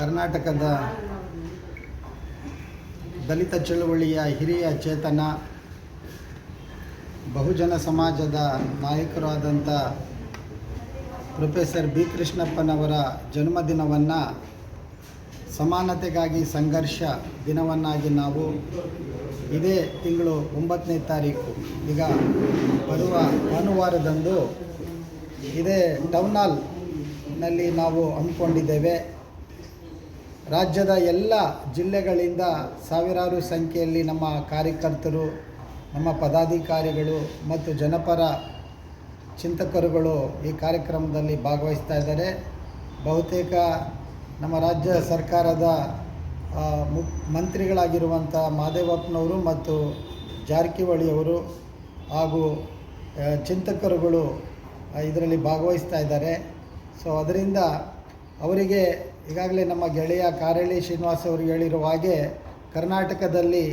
ಕರ್ನಾಟಕದ ದಲಿತ ಚಳುವಳಿಯ ಹಿರಿಯ ಚೇತನ, ಬಹುಜನ ಸಮಾಜದ ನಾಯಕರಾದಂಥ ಪ್ರೊಫೆಸರ್ ಬಿ ಕೃಷ್ಣಪ್ಪನವರ ಜನ್ಮದಿನವನ್ನು ಸಮಾನತೆಗಾಗಿ ಸಂಘರ್ಷ ದಿನವನ್ನಾಗಿ ನಾವು ಇದೇ ತಿಂಗಳು ಒಂಬತ್ತನೇ ತಾರೀಕು. ಈಗ ಬರುವ ಭಾನುವಾರದಂದು ಇದೇ ಟೌನ್ ಹಾಲ್ನಲ್ಲಿ ನಾವು ಹಮ್ಮಿಕೊಂಡಿದ್ದೇವೆ. ರಾಜ್ಯದ ಎಲ್ಲ ಜಿಲ್ಲೆಗಳಿಂದ ಸಾವಿರಾರು ಸಂಖ್ಯೆಯಲ್ಲಿ ನಮ್ಮ ಕಾರ್ಯಕರ್ತರು ನಮ್ಮ ಪದಾಧಿಕಾರಿಗಳು ಮತ್ತು ಜನಪರ ಚಿಂತಕರುಗಳು ಈ ಕಾರ್ಯಕ್ರಮದಲ್ಲಿ ಭಾಗವಹಿಸ್ತಾ ಇದ್ದಾರೆ. ಬಹುತೇಕ ನಮ್ಮ ರಾಜ್ಯ ಸರ್ಕಾರದ ಆ, ಮು ಮಂತ್ರಿಗಳಾಗಿರುವಂಥ ಮಾದೇವಪ್ಪನವರು ಮತ್ತು ಜಾರಕಿಹೊಳಿಯವರು ಹಾಗೂ ಚಿಂತಕರುಗಳು ಇದರಲ್ಲಿ ಭಾಗವಹಿಸ್ತಾ ಇದ್ದಾರೆ. ಸೊ ಅದರಿಂದ ಅವರಿಗೆ ಈಗಾಗಲೇ ನಮ್ಮ ಗೆಳೆಯ ಕಾರಳಿ ಶ್ರೀನಿವಾಸ್ ಅವರು ಹೇಳಿರುವ ಹಾಗೆ ಕರ್ನಾಟಕದಲ್ಲಿ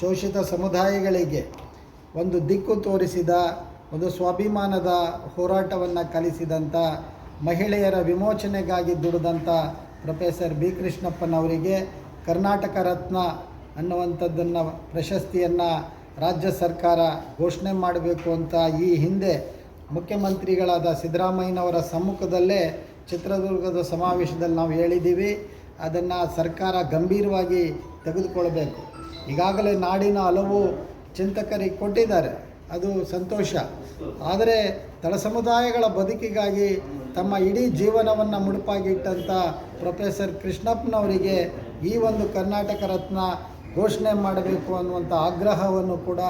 ಶೋಷಿತ ಸಮುದಾಯಗಳಿಗೆ ಒಂದು ದಿಕ್ಕು ತೋರಿಸಿದ, ಒಂದು ಸ್ವಾಭಿಮಾನದ ಹೋರಾಟವನ್ನು ಕಲಿಸಿದಂಥ ಮಹಿಳೆಯರ ವಿಮೋಚನೆಗಾಗಿ ದುಡಿದಂಥ ಪ್ರೊಫೆಸರ್ ಬಿ ಕೃಷ್ಣಪ್ಪನವರಿಗೆ ಕರ್ನಾಟಕ ರತ್ನ ಅನ್ನುವಂಥದ್ದನ್ನು ಪ್ರಶಸ್ತಿಯನ್ನು ರಾಜ್ಯ ಸರ್ಕಾರ ಘೋಷಣೆ ಮಾಡಬೇಕು ಅಂತ ಈ ಹಿಂದೆ ಮುಖ್ಯಮಂತ್ರಿಗಳಾದ ಸಿದ್ದರಾಮಯ್ಯನವರ ಸಮ್ಮುಖದಲ್ಲೇ ಚಿತ್ರದುರ್ಗದ ಸಮಾವೇಶದಲ್ಲಿ ನಾವು ಹೇಳಿದ್ದೀವಿ, ಅದನ್ನು ಸರ್ಕಾರ ಗಂಭೀರವಾಗಿ ತೆಗೆದುಕೊಳ್ಬೇಕು. ಈಗಾಗಲೇ ನಾಡಿನ ಹಲವು ಚಿಂತಕರಿಗೆ ಕೊಟ್ಟಿದ್ದಾರೆ, ಅದು ಸಂತೋಷ. ಆದರೆ ತಳ ಸಮುದಾಯಗಳ ಬದುಕಿಗಾಗಿ ತಮ್ಮ ಇಡೀ ಜೀವನವನ್ನು ಮುಡುಪಾಗಿಟ್ಟಂಥ ಪ್ರೊಫೆಸರ್ ಕೃಷ್ಣಪ್ಪನವರಿಗೆ ಈ ಒಂದು ಕರ್ನಾಟಕ ರತ್ನ ಘೋಷಣೆ ಮಾಡಬೇಕು ಅನ್ನುವಂಥ ಆಗ್ರಹವನ್ನು ಕೂಡ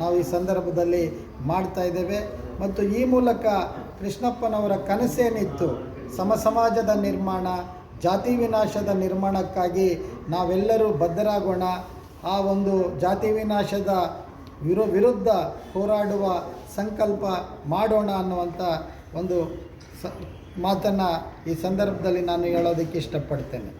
ನಾವು ಈ ಸಂದರ್ಭದಲ್ಲಿ ಮಾಡ್ತಾ ಇದ್ದೇವೆ. ಮತ್ತು ಈ ಮೂಲಕ ಕೃಷ್ಣಪ್ಪನವರ ಕನಸೇನಿತ್ತು ಸಮ ಸಮಾಜದ ನಿರ್ಮಾಣ, ಜಾತಿ ವಿನಾಶದ ನಿರ್ಮಾಣಕ್ಕಾಗಿ ನಾವೆಲ್ಲರೂ ಬದ್ಧರಾಗೋಣ. ಆ ಒಂದು ಜಾತಿ ವಿನಾಶದ ವಿರು, ವಿರುದ್ಧ ಹೋರಾಡುವ ಸಂಕಲ್ಪ ಮಾಡೋಣ ಅನ್ನುವಂಥ ಒಂದು ಸ, ಮಾತನ್ನು ಈ ಸಂದರ್ಭದಲ್ಲಿ ನಾನು ಹೇಳೋದಕ್ಕೆ ಇಷ್ಟಪಡ್ತೇನೆ.